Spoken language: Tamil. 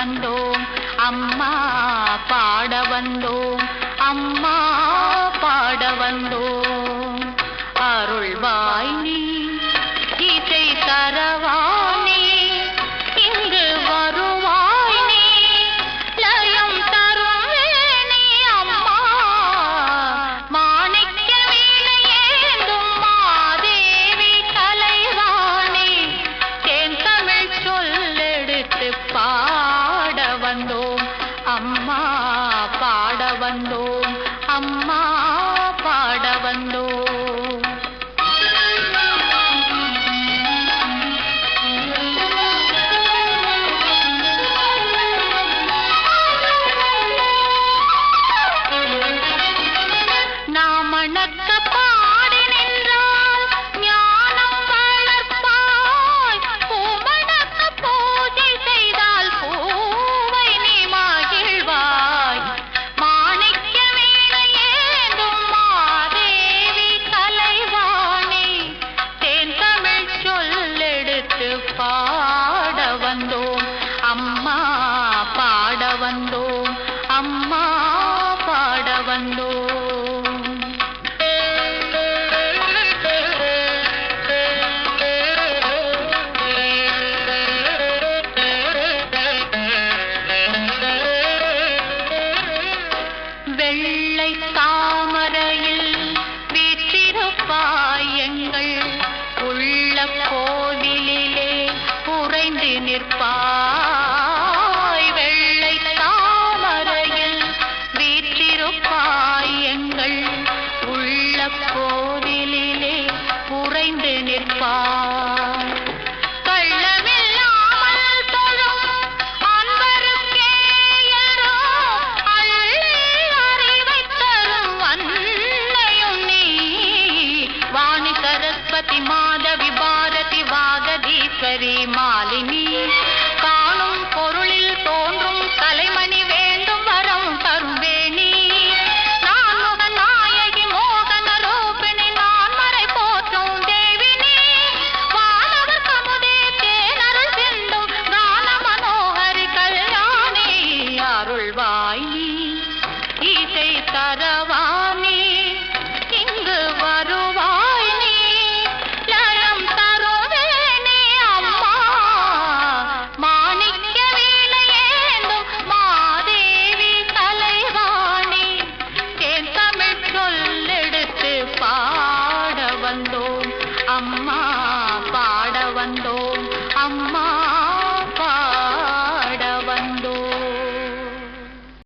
பாடவந்தோம் அம்மா பாடவந்தோம் அம்மா வெள்ளை தாமரையில் வீற்றிருப்பாய் எங்கள் உள்ள கோவிலிலே உறைந்து நிற்பாய். வெள்ளை தாமரையில் வீற்றிருப்பாய் எங்கள் உள்ள கோவிலிலே உறைந்து நிற்பாய். मालवि भारति मा